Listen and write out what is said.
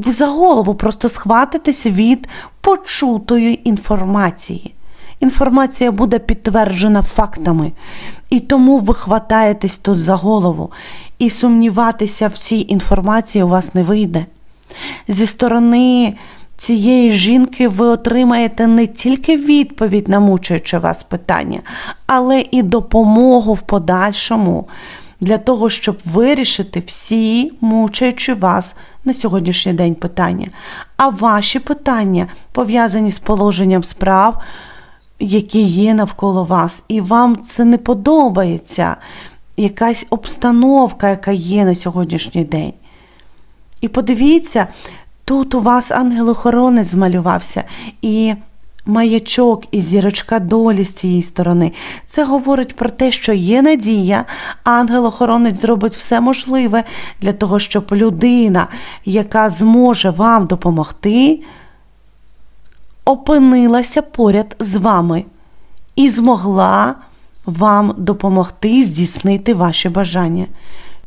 ви за голову просто схватитеся від почутої інформації. Інформація буде підтверджена фактами, і тому ви хватаєтесь тут за голову, і сумніватися в цій інформації у вас не вийде. Зі сторони цієї жінки ви отримаєте не тільки відповідь на мучаюче вас питання, але і допомогу в подальшому для того, щоб вирішити всі мучаючі вас на сьогоднішній день питання. А ваші питання пов'язані з положенням справ, які є навколо вас, і вам це не подобається, якась обстановка, яка є на сьогоднішній день. І подивіться, тут у вас ангел-охоронець змалювався, і маячок і зірочка долі з цієї сторони. Це говорить про те, що є надія, ангел-охоронець зробить все можливе для того, щоб людина, яка зможе вам допомогти, опинилася поряд з вами і змогла вам допомогти здійснити ваші бажання.